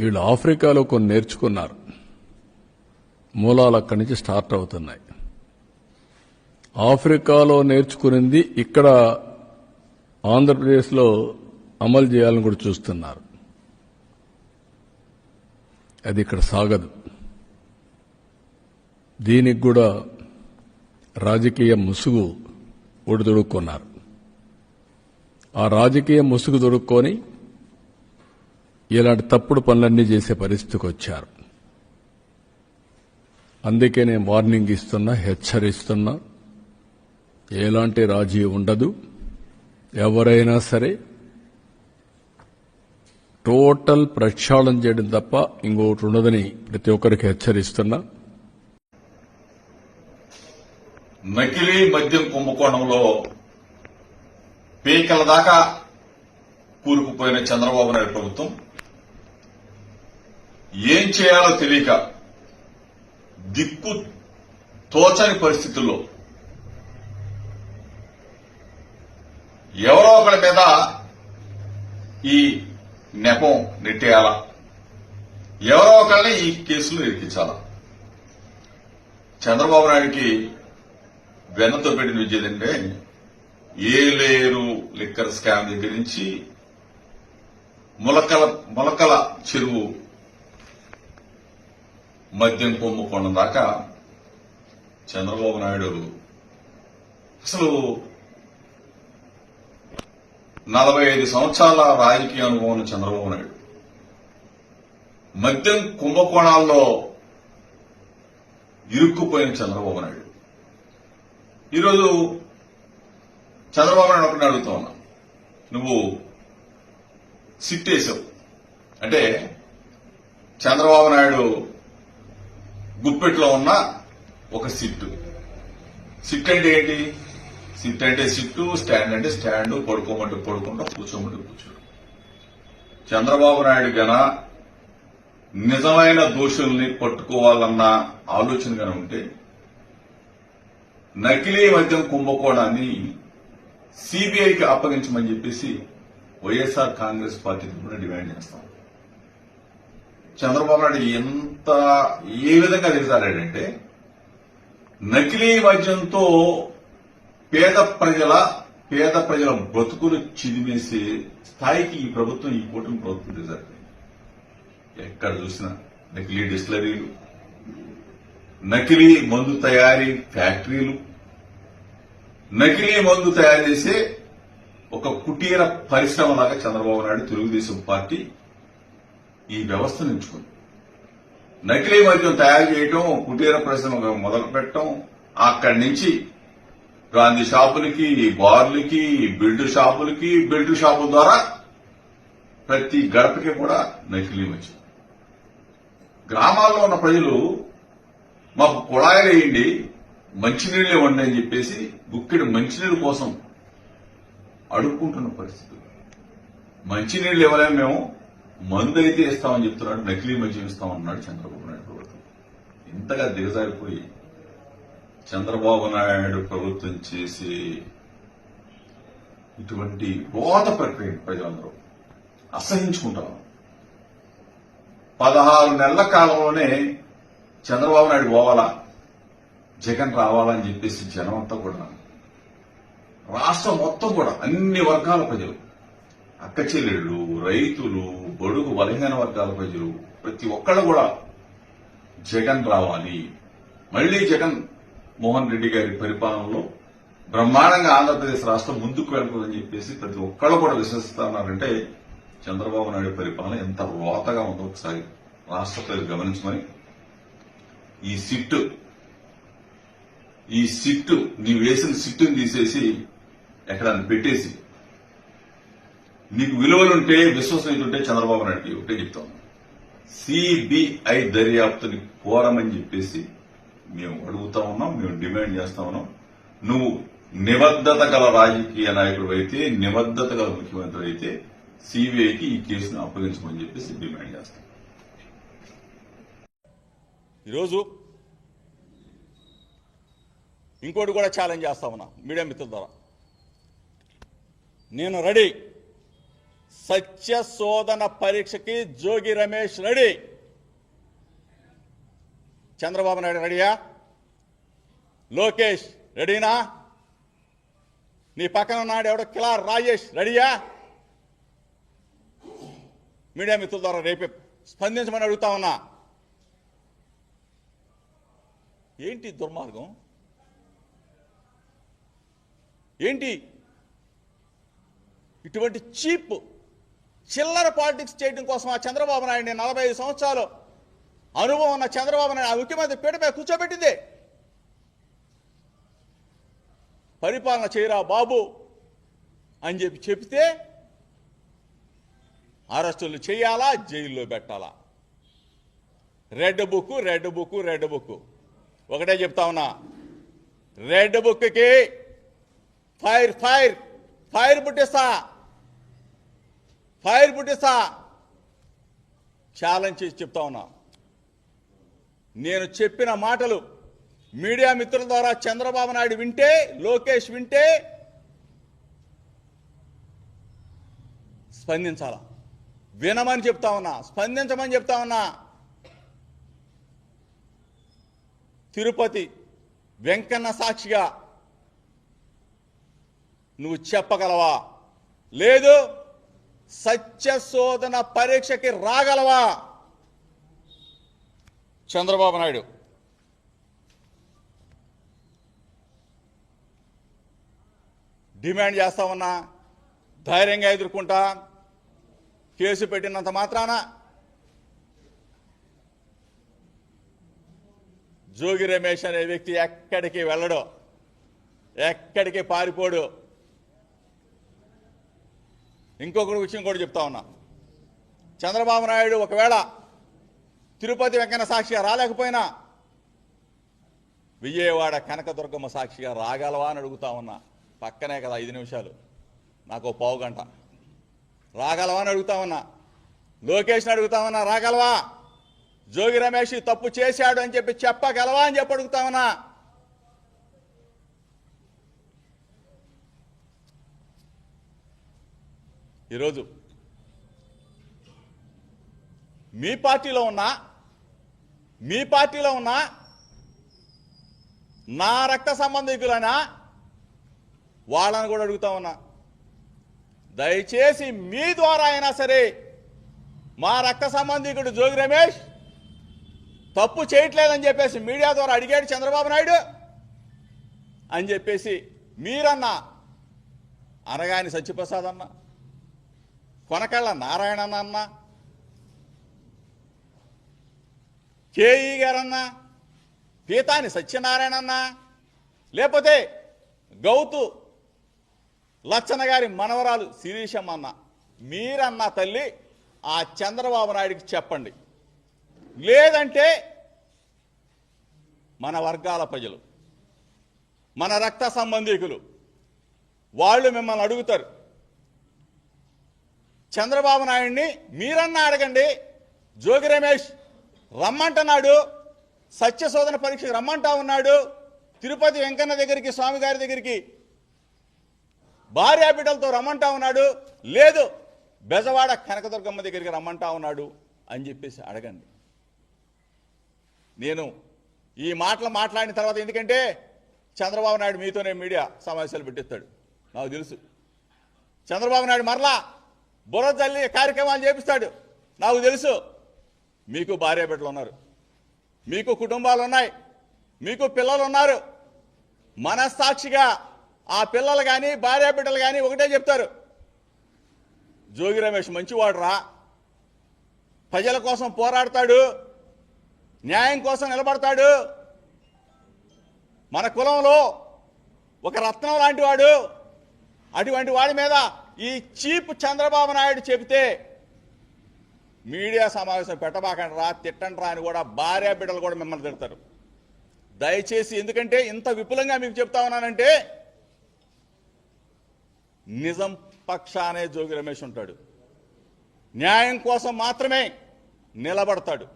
వీళ్ళు ఆఫ్రికాలో కొన్ని నేర్చుకున్నారు. మూలాలు అక్కడి నుంచి స్టార్ట్ అవుతున్నాయి. ఆఫ్రికాలో నేర్చుకునింది ఇక్కడ ఆంధ్రప్రదేశ్లో అమలు చేయాలని కూడా చూస్తున్నారు. అది ఇక్కడ సాగదు. దీనికి కూడా రాజకీయ ముసుగు ఒడిదొడుక్కున్నారు. ఆ రాజకీయ ముసుగు దొడుక్కొని ఇలాంటి తప్పుడు పనులన్నీ చేసే పరిస్థితికి వచ్చారు. అందుకే నేను వార్నింగ్ ఇస్తున్నా హెచ్చరిస్తున్నా. ఎలాంటి రాజీ ఉండదు. ఎవరైనా సరే టోటల్ ప్రక్షాళన చేయడం తప్ప ఇంకోటి ఉండదని ప్రతి ఒక్కరికి హెచ్చరిస్తున్నా. నకిలీ మద్యం కుంభకోణంలో పీకల దాకా కూరుకుపోయిన చంద్రబాబు నాయుడు ప్రభుత్వం ఏం చేయాలో తెలియక దిక్కు తోచని పరిస్థితుల్లో ఎవరో ఒకరి మీద ఈ నెపం నెట్టేయాలా? ఎవరో ఒకరిని ఈ కేసులు ఇరికించాలా చంద్రబాబు నాయుడికి వెన్నతో పెట్టిన విద్య ఏంటంటే ఏలేరు లిక్కర్ స్కామ్ దగ్గర నుంచి ములకల ములకల చెరువు మద్యం కుంభకోణం దాకా చంద్రబాబు నాయుడు అసలు నలభై ఐదు సంవత్సరాల రాజకీయ అనుభవం ఉన్న చంద్రబాబు నాయుడు. మద్యం కుంభకోణాల్లో ఇరుక్కుపోయిన చంద్రబాబు నాయుడు. ఈరోజు చంద్రబాబు నాయుడు ఒకటి అడుగుతా ఉన్నా. నువ్వు సిట్ వేసావు అంటే చంద్రబాబు నాయుడు గుప్పెట్లో ఉన్న ఒక సిట్టు. సిట్ అంటే ఏంటి? సిట్ అంటే సిట్టు స్టాండ్ అంటే స్టాండ్ పడుకోమంటే పడుకుంటా కూర్చోమంటే కూర్చోడు చంద్రబాబు నాయుడు గన నిజమైన దోషుల్ని పట్టుకోవాలన్న ఆలోచన గన ఉంటే నకిలీ మద్యం కుంభకోణాన్ని సిబిఐకి అప్పగించమని చెప్పేసి వైఎస్ఆర్ కాంగ్రెస్ పార్టీ కూడా డిమాండ్ చేస్తాం. చంద్రబాబు నాయుడు ఎంత ఏ విధంగా దిగజారాడంటే నకిలీ మద్యంతో పేద ప్రజల పేద ప్రజల బతుకులు చిదిమేసే స్థాయికి ఈ ప్రభుత్వం ఈ కూటమి ప్రభుత్వం దిగజారింది ఎక్కడ చూసినా నకిలీ డిస్టిలరీలు నకిలీ మందు తయారీ ఫ్యాక్టరీలు నకిలీ మందు తయారు చేసే ఒక కుటీర పరిశ్రమ లాగా చంద్రబాబు నాయుడు తెలుగుదేశం పార్టీ ఈ వ్యవస్థను ఎంచుకుంది. నకిలీ మద్యం తయారు చేయటం కుటీర పరిశ్రమ మొదలు పెట్టడం అక్కడి నుంచి గాంధీ షాపులకి బార్లకి బిల్డ్ షాపులకి బిల్డ్ షాపుల ద్వారా ప్రతి గడపకి కూడా నకిలీ మద్యం. గ్రామాల్లో ఉన్న ప్రజలు మాకు కుళాయిలు వేయండి మంచినీళ్ళు ఇవ్వండి అని చెప్పేసి బుక్కిడి మంచినీళ్ళ కోసం అడుక్కుంటున్న పరిస్థితి మంచినీళ్ళు ఇవ్వలేము మేము మందు అయితే ఇస్తామని చెప్తున్నాడు నకిలీ మద్యం ఇస్తామన్నాడు చంద్రబాబు నాయుడు ప్రభుత్వం. ఇంతగా దిగజారిపోయి చంద్రబాబు నాయుడు ప్రభుత్వం చేసే ఇటువంటి రోత ప్రక్రియ ప్రజలందరూ అసహించుకుంటారు. పదహారు నెలల కాలంలోనే చంద్రబాబు నాయుడు పోవాలా? జగన్ రావాలని చెప్పేసి జనం అంతా కూడా రాష్ట్రం మొత్తం కూడా అన్ని వర్గాల ప్రజలు అక్క చెల్లెళ్ళు రైతులు బడుగు బలహీన వర్గాల ప్రజలు ప్రతి ఒక్కళ్ళు కూడా జగన్ రావాలి. మళ్ళీ జగన్ మోహన్ రెడ్డి గారి పరిపాలనలో బ్రహ్మాండంగా ఆంధ్రప్రదేశ్ రాష్ట్రం ముందుకు వెళ్తుందని చెప్పేసి ప్రతి ఒక్కళ్ళు కూడా విశ్వసిస్తున్నారంటే చంద్రబాబు నాయుడు పరిపాలన ఎంత రోతగా ఉందో ఒకసారి రాష్ట్ర ప్రజలు గమనించమని ఈ సిట్టు ఈ సిట్టు నీవు వేసిన సిట్టుని తీసేసి ఎక్కడ పెట్టేసి నీకు విలువలుంటే విశ్వసనీయతుంటే చంద్రబాబు నాయుడుకి ఒకటే చెప్తాం. సిబిఐ దర్యాప్తుని కోరమని చెప్పేసి మేము అడుగుతా ఉన్నాం మేము డిమాండ్ చేస్తా ఉన్నాం. నువ్వు నిబద్ధత గల రాజకీయ నాయకుడు అయితే నిబద్ధత గల ముఖ్యమంత్రి అయితే సిబిఐకి ఈ కేసును అప్పగించమని చెప్పేసి డిమాండ్ చేస్తాం. ఈరోజు ఇంకోటి కూడా ఛాలెంజ్ చేస్తా ఉన్నా మీడియా మిత్రుల ద్వారా. నేను రెడీ. సత్య శోధన పరీక్షకి జోగి రమేష్ రెడీ. చంద్రబాబు నాయుడు రెడీయా? లోకేష్ రెడీనా? నీ పక్కన ఉన్నాడు ఎవడో? కిలా రాజేష్ రెడీయా? మీడియా మిత్రుల ద్వారా రేపే స్పందించమని అడుగుతా ఉన్నా. ఏంటి దుర్మార్గం? ఏంటి? ఇటువంటి చీప్ చిల్లర పాలిటిక్స్ చేయడం కోసం ఆ చంద్రబాబు నాయుడిని నలభై ఐదు సంవత్సరాలు అనుభవం ఉన్న చంద్రబాబు నాయుడు ఆ ముఖ్యమంత్రి పీటపై కూర్చోబెట్టింది. పరిపాలన చేయరా బాబు అని చెప్పి చెప్తే అరెస్టులు చేయాలా జైల్లో పెట్టాలా? Red book red book red book. ఒకటే చెప్తా ఉన్నా. రెడ్ బుక్కి ఫైర్ ఫైర్ ఫైర్ పుట్టిస్తా. ఫైర్ పుట్టిస్తా. ఛాలెంజ్ చేసి చెప్తా ఉన్నా. నేను చెప్పిన మాటలు మీడియా మిత్రుల ద్వారా చంద్రబాబు నాయుడు వింటే లోకేష్ వింటే స్పందించాలా? వినమని చెప్తా ఉన్నా. స్పందించమని చెప్తా ఉన్నా. తిరుపతి వెంకన్న సాక్షిగా నువ్వు చెప్పగలవా? లేదు. సత్య శోధన పరీక్షకి రాగలవా? చంద్రబాబు నాయుడు. డిమాండ్ చేస్తా ఉన్నా ధైర్యంగా ఎదుర్కొంటా కేసు పెట్టినంత మాత్రాన జోగి రమేష్ అనే వ్యక్తి ఎక్కడికి వెళ్ళడు ఎక్కడికి పారిపోడు. ఇంకొక విషయం కూడా చెప్తా ఉన్నా. చంద్రబాబు నాయుడు ఒకవేళ తిరుపతి వెంకన్న సాక్షిగా రాలేకపోయినా విజయవాడ కనకదుర్గమ్మ సాక్షిగా రాగలవా అని అడుగుతా ఉన్నా. పక్కనే కదా ఐదు నిమిషాలు. నాకు పావు గంట. రాగలవా అని అడుగుతా ఉన్నా. లోకేష్ని అడుగుతా ఉన్నా రాగలవా? జోగి రమేష్ తప్పు చేశాడు అని చెప్పి చెప్పగలవా? అని చెప్పి అడుగుతా ఉన్నా. ఈరోజు మీ పార్టీలో ఉన్నా మీ పార్టీలో ఉన్నా నా రక్త సంబంధికులైనా వాళ్ళని కూడా అడుగుతా ఉన్నా. దయచేసి మీ ద్వారా అయినా సరే మా రక్త సంబంధికుడు జోగి రమేష్ తప్పు చేయట్లేదని చెప్పేసి మీడియా ద్వారా అడిగాడు చంద్రబాబు నాయుడు అని చెప్పేసి మీరన్నా అనగాని సత్యప్రసాద్ అన్న. కొనకళ్ళ నారాయణనన్న కేఈ గారన్నా పీతాని సత్యనారాయణ అన్న లేకపోతే గౌతు లచ్చన్న గారి మనవరాలు శిరీషమ్మన్న. మీరన్న తల్లి ఆ చంద్రబాబు నాయుడికి చెప్పండి. లేదంటే మన వర్గాల ప్రజలు మన రక్త సంబంధికులు వాళ్ళు మిమ్మల్ని అడుగుతారు. చంద్రబాబు నాయుడిని మీరన్నా అడగండి. జోగి రమేష్ రమ్మంటున్నాడు. సత్యశోధన పరీక్షకు రమ్మంటా ఉన్నాడు. తిరుపతి వెంకన్న దగ్గరికి స్వామి గారి దగ్గరికి భార్య బిడ్డలతో రమ్మంటా ఉన్నాడు. లేదు బెజవాడ కనకదుర్గమ్మ దగ్గరికి రమ్మంటా ఉన్నాడు అని చెప్పేసి అడగండి. నేను ఈ మాటలు మాట్లాడిన తర్వాత ఎందుకంటే చంద్రబాబు నాయుడు మీతోనే మీడియా సమావేశాలు పెట్టిస్తాడు. నాకు తెలుసు. చంద్రబాబు నాయుడు మరలా బుర్ర కార్యక్రమాలు చేపిస్తాడు. నాకు తెలుసు. మీకు భార్య బిడ్డలు ఉన్నారు. మీకు కుటుంబాలు ఉన్నాయి. మీకు పిల్లలు ఉన్నారు. మనస్సాక్షిగా ఆ పిల్లలు కానీ భార్య బిడ్డలు కానీ ఒకటే చెప్తారు. జోగి రమేష్ మంచివాడురా. ప్రజల కోసం పోరాడతాడు. న్యాయం కోసం నిలబడతాడు. మన కులంలో ఒక రత్నం లాంటి వాడు. అటువంటి వాడి మీద ఈ చీప్ చంద్రబాబు నాయుడు చెబితే మీడియా సమావేశం పెట్టబాకండి రా తిట్టండి రా అని కూడా భార్య బిడ్డలు కూడా మిమ్మల్ని తిడతారు. దయచేసి ఎందుకంటే ఇంత విపులంగా మీకు చెప్తా ఉన్నానంటే నిజం పక్షానే జోగి రమేష్ ఉంటాడు. న్యాయం కోసం మాత్రమే నిలబడతాడు.